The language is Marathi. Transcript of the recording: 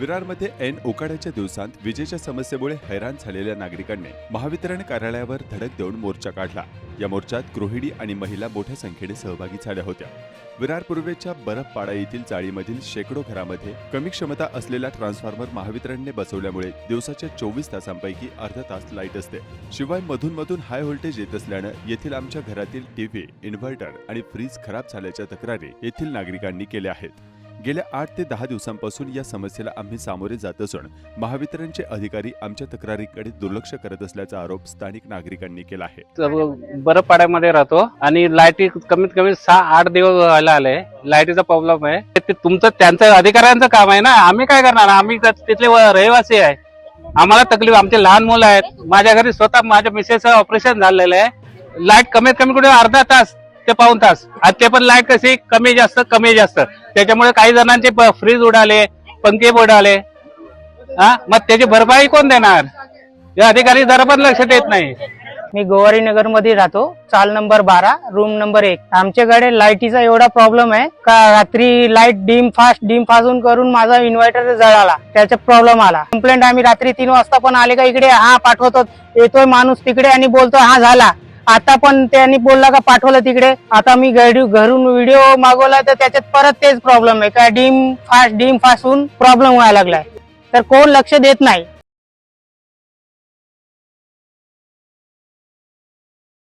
विरारमध्ये ऐन उकाड्याच्या दिवसांत विजेच्या समस्येमुळे हैराण झालेल्या नागरिकांनी महावितरण कार्यालयावर धडक देऊन मोर्चा काढला. या मोर्चात गृहिणी आणि महिला मोठ्या संख्येने सहभागी झाल्या होत्या. विरार पूर्वेच्या बरफपाडा येथील चाळीमधील शेकडो घरामध्ये कमी क्षमता असलेला ट्रान्सफॉर्मर महावितरणने बसवल्यामुळे दिवसाच्या चोवीस तासांपैकी अर्धा तास लाइट असते. शिवाय मधून मधून हाय व्होल्टेज येत असल्यानं येथील आमच्या घरातील टीव्ही इन्व्हर्टर आणि फ्रीज खराब झाल्याच्या तक्रारी येथील नागरिकांनी केल्या आहेत. गेल्या आठ ते दहा दिवसांपासून या समस्येला आम्ही सामोरे जात असून महावितरणचे अधिकारी आमच्या तक्रारीकडे दुर्लक्ष करत असल्याचा आरोप स्थानिक नागरिकांनी केला आहे. बरं पाड्यामध्ये राहतो आणि लाईटी कमीत कमी सहा आठ दिवस व्हायला आले. लाईटीचा प्रॉब्लेम आहे. ते तुमचं त्यांचं अधिकाऱ्यांचं काम आहे ना. आम्ही काय करणार? आम्ही तिथले रहिवासी आहे. आम्हाला तकलीफ आमचे लहान मुलं आहेत. माझ्या घरी स्वतः माझ्या मिसेसचं ऑपरेशन झालेलं आहे. लाइट कमीत कमी कुठे अर्धा तास ते पाऊन तास. आज ते पण लाइट कशी कमी जास्त कमी जास्त. त्याच्यामुळे काही जणांचे फ्रीज उडाले पंखे उडाले हा? मग त्याची भरपाई कोण देणार? या अधिकारी जरा पण लक्ष देत नाही. मी गोवारी नगरमध्ये राहतो. चाल नंबर बारा रूम नंबर एक. आमच्याकडे लाईटीचा एवढा प्रॉब्लेम आहे का रात्री लाइट डिम फास्ट डिम फासून करून माझा इन्व्हर्टर जळाला. त्याचा प्रॉब्लेम आला. कंप्लेंट आम्ही रात्री तीन वाजता पण आले का इकडे हा पाठवतो. येतोय माणूस तिकडे आणि बोलतो हा झाला. आता पण त्यांनी बोलला का पाठवलं तिकडे. आता मी घरी- घरून व्हिडिओ मागवला तर त्याच्यात परत तेच प्रॉब्लेम आहे. का डीम फास्ट डीम फास्ट होऊन प्रॉब्लेम व्हायला लागलाय. तर कोण लक्ष देत नाही.